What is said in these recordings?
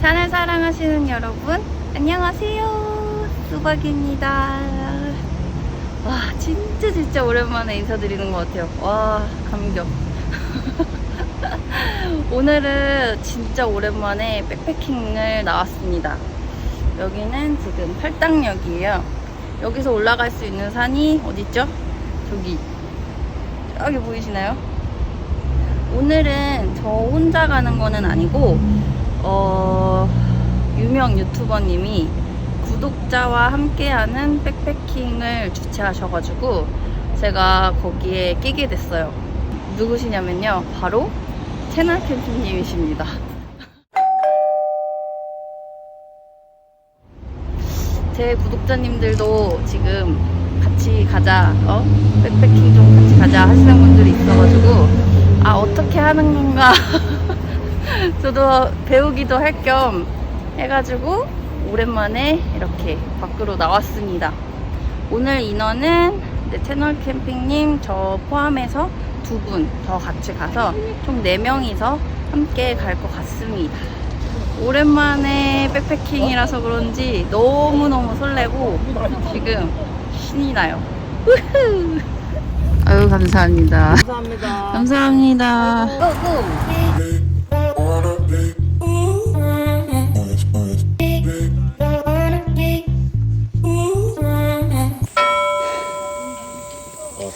산을 사랑하시는 여러분, 안녕하세요. 수박입니다. 와, 진짜 진짜 오랜만에 인사드리는 것 같아요. 와, 감격. 오늘은 진짜 오랜만에 백패킹을 나왔습니다. 여기는 지금 팔당역이에요. 여기서 올라갈 수 있는 산이 어딨죠? 저기. 저기 보이시나요? 오늘은 저 혼자 가는 거는 아니고, 어, 유명 유튜버님이 구독자와 함께하는 백패킹을 주최하셔가지고, 제가 거기에 끼게 됐어요. 누구시냐면요. 바로 채널 캠핑님이십니다. 제 구독자님들도 지금 같이 가자, 어? 백패킹 좀 같이 가자 하시는 분들이 있어가지고, 아, 어떻게 하는 건가. 저도 배우기도 할 겸 해가지고, 오랜만에 이렇게 밖으로 나왔습니다. 오늘 인원은 네, 채널 캠핑님 저 포함해서 두 분 더 같이 가서 총 네명이서 함께 갈 것 같습니다. 오랜만에 백패킹이라서 그런지 너무너무 설레고 지금 신이 나요. 우후. 감사합니다. 감사합니다. 감사합니다. 아,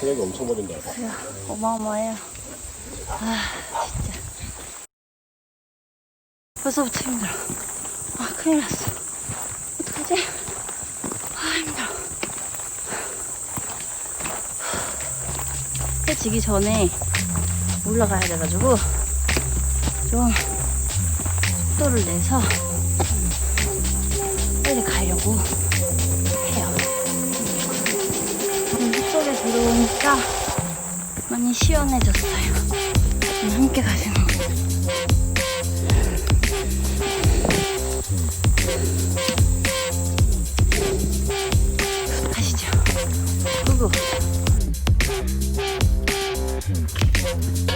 생각이 엄청 버린다. 어마어마해요. 아 진짜. 벌써부터 힘들어. 아 큰일 났어. 어떡하지? 아 힘들어. 해 지기 전에 올라가야 돼가지고 좀 속도를 내서 빨리 가려고 해요. 숲속에 들어오니까 많이 시원해졌어요. 함께 가시는 거. 가시죠. 구구. 이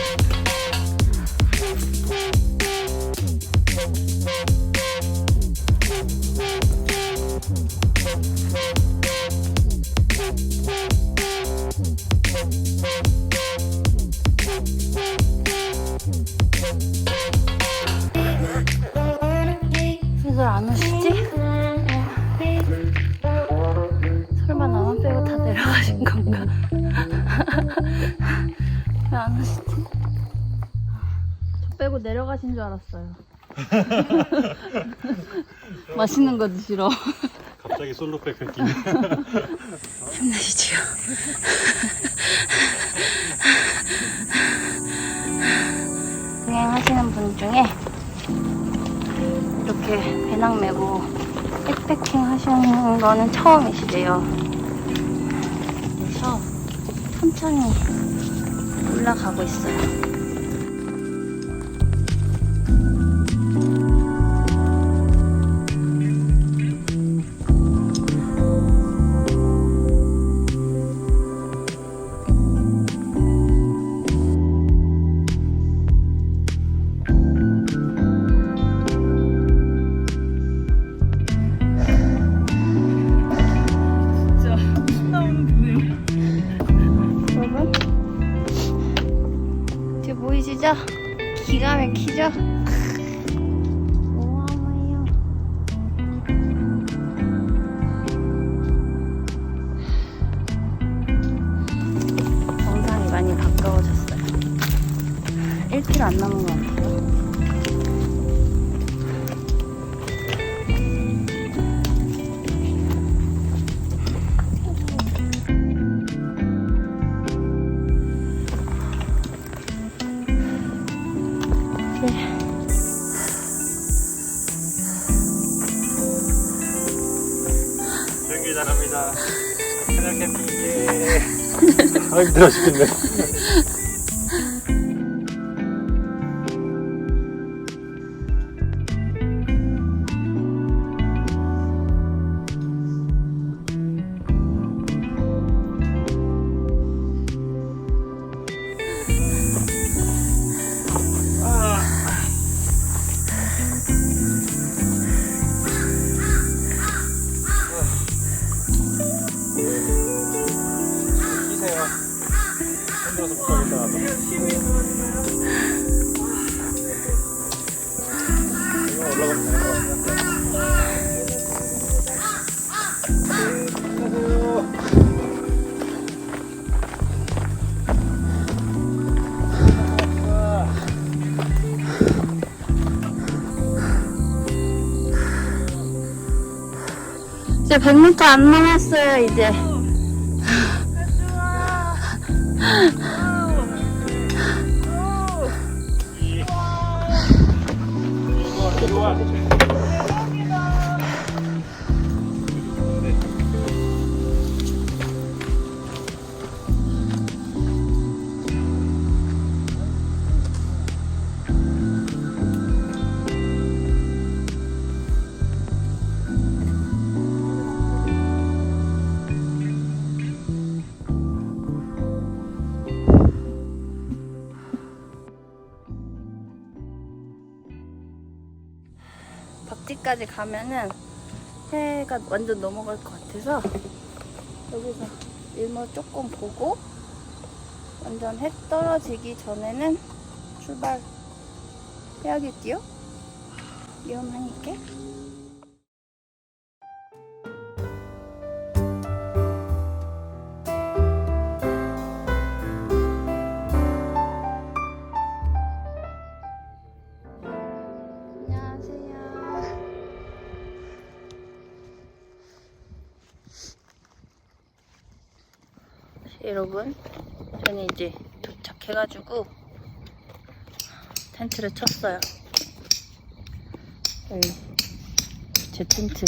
빼고 내려가신 줄 알았어요. 맛있는 거 드시러. 갑자기 솔로 백패킹. 힘내시지요. 동행하시는 분 중에 이렇게 배낭 메고 백패킹 하시는 거는 처음이시대요. 그래서 천천히 올라가고 있어요. 많이 가까워졌어요 1km 안 남은 것 같아요 네. 되게 잘합니다. 채널 캠핑 예. 아 힘들어 죽겠네. 이제 100m 안 남았어요, 이제. 박지까지 가면은 해가 완전 넘어갈 것 같아서 여기서 일몰 조금 보고 완전 해 떨어지기 전에는 출발 해야겠지요? 위험하니까. 여러분, 저는 이제 도착해가지고 텐트를 쳤어요. 여기 제 텐트.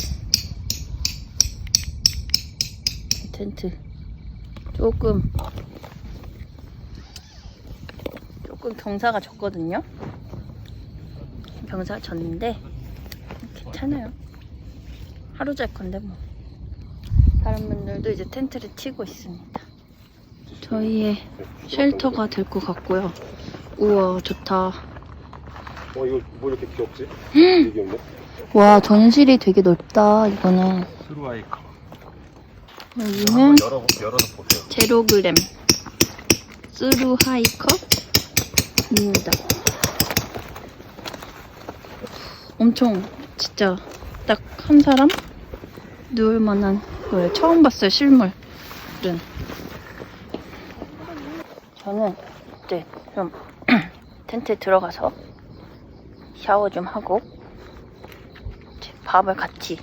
제 텐트. 조금 조금 경사가 졌거든요. 경사가 졌는데 괜찮아요. 하루 잘 건데 뭐. 다른 분들도 이제 텐트를 치고 있습니다. 저희의 쉘터가 될 것 같고요. 우와 좋다. 어 이거 뭐 이렇게 귀엽지? 되게 귀엽네. 와 전실이 되게 넓다 이거는. 스루아이커. 여기는 열어 열어서 보세요. 제로그램 스루 하이컵입니다. 엄청 진짜 딱 한 사람 누울 만한 거예요. 처음 봤어요 실물은. 저는 이제 좀 텐트에 들어가서 샤워 좀 하고 밥을 같이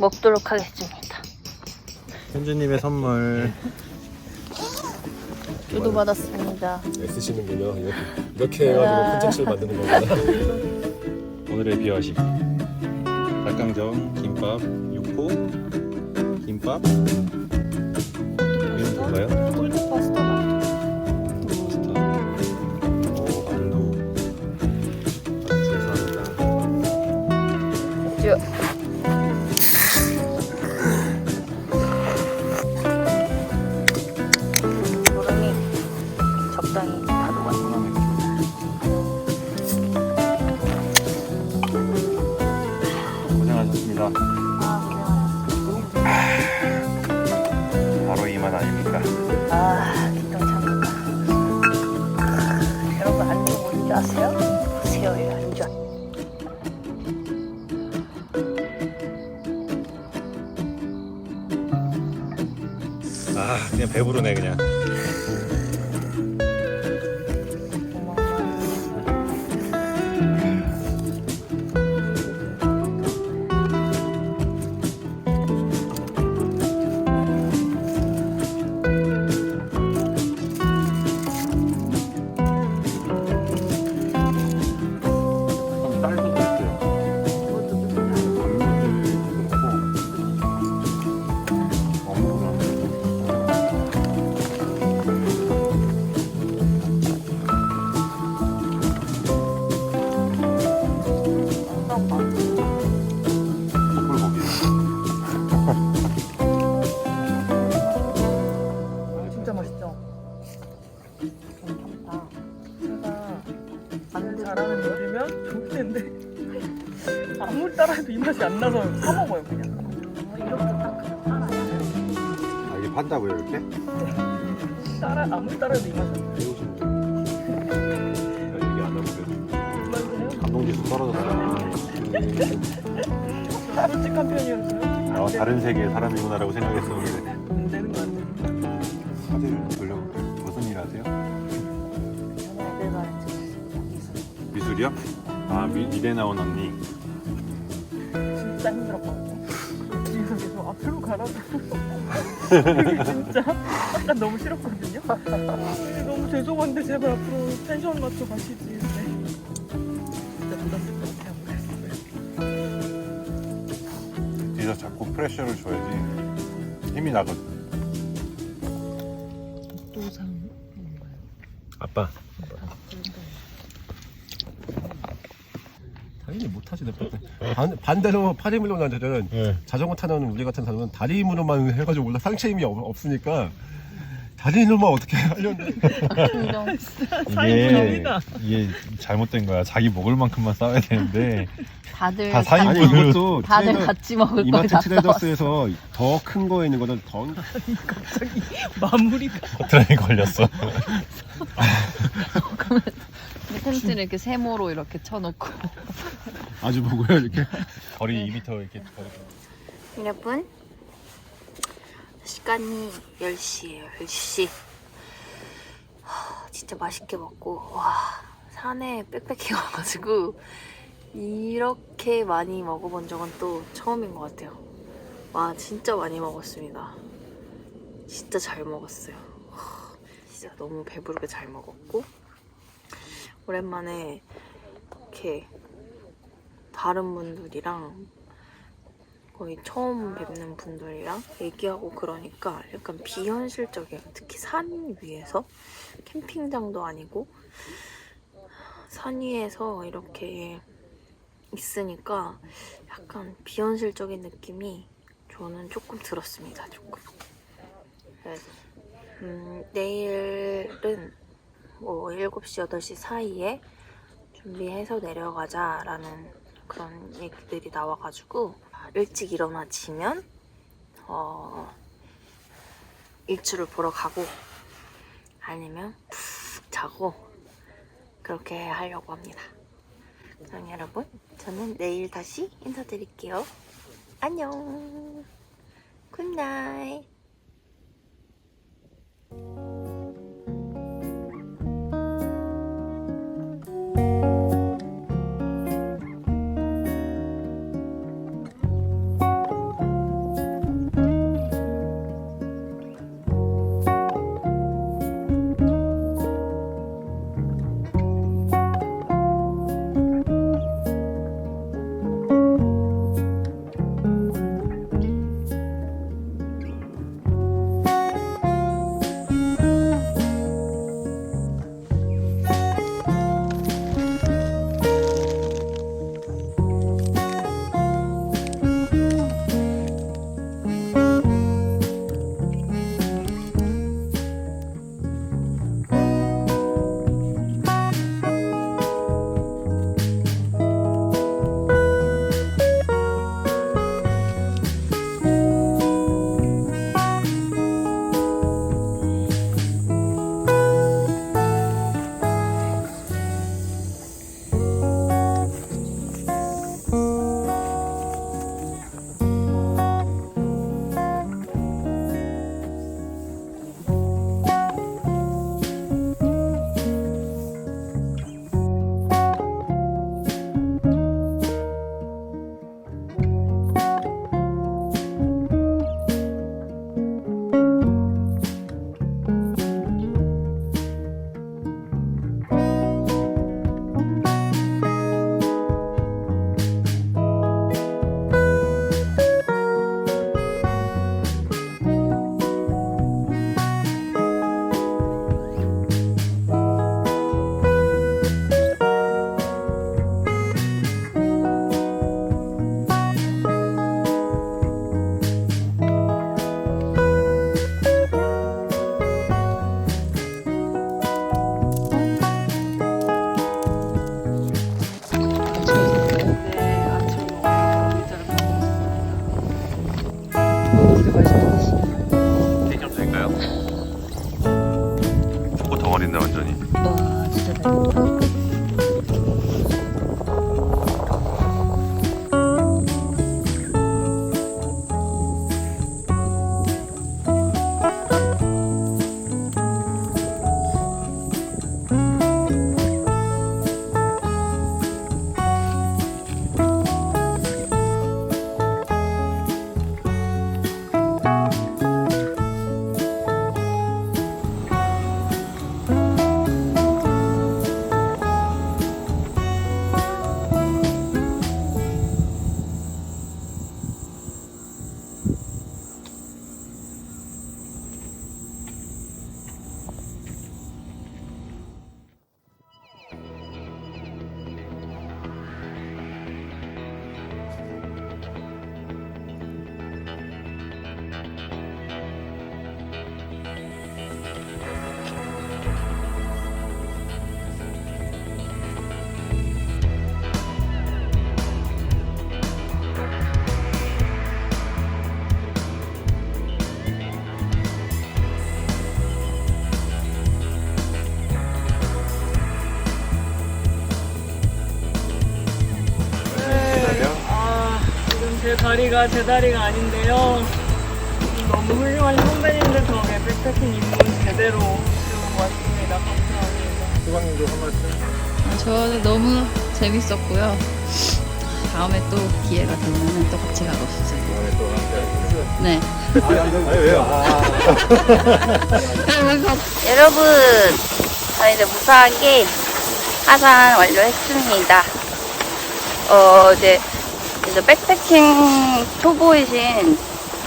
먹도록 하겠습니다. 현주님의 선물. 주도 받았습니다. 애쓰시는군요. 이렇게, 이렇게 해가지고 콘텐츠를 만드는 거구나. 오늘의 비어식. 닭강정, 김밥, 육포, 김밥. 아세요? 새우예요, 안주. 아, 그냥 배부르네 그냥. 따라 아무리 따라해도 이 맛이 안 나요 배우시는 얘기 안 하고 그래요? 감동지수 떨어졌어요. 솔직한 편이었어요 어, 다른 세계의 사람이구나라고 생각했었는데 안 되는 거 같아요 사진을 돌려볼까요? 무슨 일 하세요? 저는 가르치고 미술이요? 아 미, 미대 나온 언니 진짜 힘들었거든요 앞으로 가라고. 이게 진짜 아까 너무 싫었거든요. 근데 너무 죄송한데 제발 앞으로 텐션 맞춰 가시지. 네. 진짜 부담될 것 같아 안 그랬으면. 뒤에서 자꾸 프레셔를 줘야지 힘이 나거든. 아빠. 당연히 못하지 반, 반대로 팔 힘으로 나들은 네. 자전거 타는 우리 같은 사람은 다리 힘으로만 해가지고 올라 상체 힘이 없, 없으니까 다리 힘으로만 어떻게 하려는데. 이게 사인분입니다. 이게 잘못된 거야. 자기 먹을 만큼만 싸야 되는데. 다들 다 사인 아니 분으로 이것도 다들 트레이더- 같이 먹을 거다 이마트 트레이더스에서 더 큰 거에 있는 거는 더 갑자기 마무리가 커트라인 걸렸어. 텐트를 이렇게 세모로 이렇게 쳐놓고. 아주 보고요 이렇게. 거리 2m 이렇게. 거리. 여러분 시간이 10시예요. 10시. 진짜 맛있게 먹고 와 산에 빽빽해 와가지고 이렇게 많이 먹어본 적은 또 처음인 것 같아요. 와 진짜 많이 먹었습니다. 진짜 잘 먹었어요. 와, 진짜 너무 배부르게 잘 먹었고. 오랜만에 이렇게 다른 분들이랑 거의 처음 뵙는 분들이랑 얘기하고 그러니까 약간 비현실적이에요. 특히 산 위에서 캠핑장도 아니고 산 위에서 이렇게 있으니까 약간 비현실적인 느낌이 저는 조금 들었습니다. 조금. 그래서 음, 내일은 뭐 7시, 8시 사이에 준비해서 내려가자라는 그런 얘기들이 나와가지고 일찍 일어나지면 어, 일출을 보러 가고 아니면 푹 자고 그렇게 하려고 합니다. 그럼 여러분 저는 내일 다시 인사드릴게요. 안녕. 굿나잇. 제 다리가 제 다리가 아닌데요. 음, 너무 훌륭한 선배님들 덕에 백패킹 입문 제대로 배우고 왔습니다. 감사합니다. 수강님도 한 말씀. 저는 너무 재밌었고요. 다음에 또 기회가 되면 또 같이 가고 싶어요. 다음에 또 함께 네. 아니 왜요? 여러분, 저 이제 무사하게 하산 완료했습니다. 어, 이제, 이제 백패킹 초보이신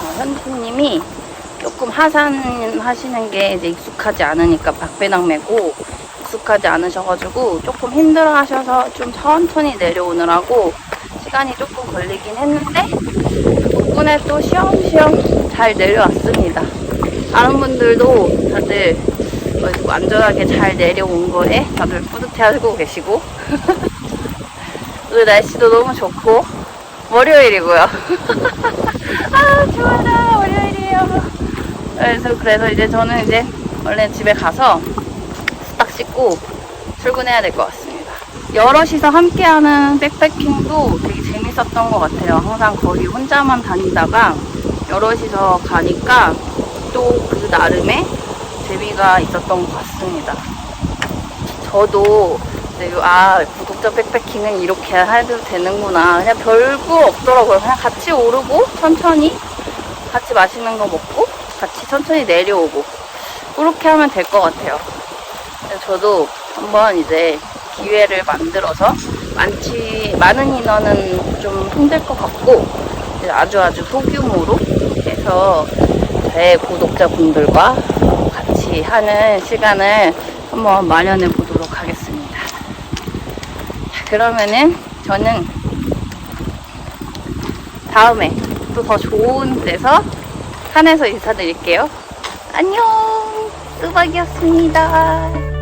어, 현주님이 조금 하산 하시는 게 이제 익숙하지 않으니까 박배낭 메고 익숙하지 않으셔가지고 조금 힘들어 하셔서 좀 천천히 내려오느라고 시간이 조금 걸리긴 했는데 덕분에 또 쉬엄쉬엄 잘 내려왔습니다. 다른 분들도 다들 어, 안전하게 잘 내려온 거에 다들 뿌듯해하고 계시고 오늘 날씨도 너무 좋고 월요일이고요. 아 좋아라 월요일이에요. 그래서 그래서 이제 저는 이제 원래 집에 가서 딱 씻고 출근해야 될 것 같습니다. 여럿이서 함께하는 백패킹도 되게 재밌었던 것 같아요. 항상 거의 혼자만 다니다가 여럿이서 가니까 또 그 나름의 재미가 있었던 것 같습니다. 저도 네, 아 구독자 백패킹은 이렇게 해도 되는구나. 그냥 별거 없더라고요. 그냥 같이 오르고 천천히 같이 맛있는 거 먹고 같이 천천히 내려오고 그렇게 하면 될 것 같아요. 저도 한번 이제 기회를 만들어서 많지 많은 인원은 좀 힘들 것 같고 아주 아주 소규모로 해서 제 구독자분들과 같이 하는 시간을 한번 마련해 보도록 하겠습니다. 자, 그러면은 저는 다음에 또 더 좋은 데서 산에서 인사드릴게요. 안녕! 뚜박이었습니다.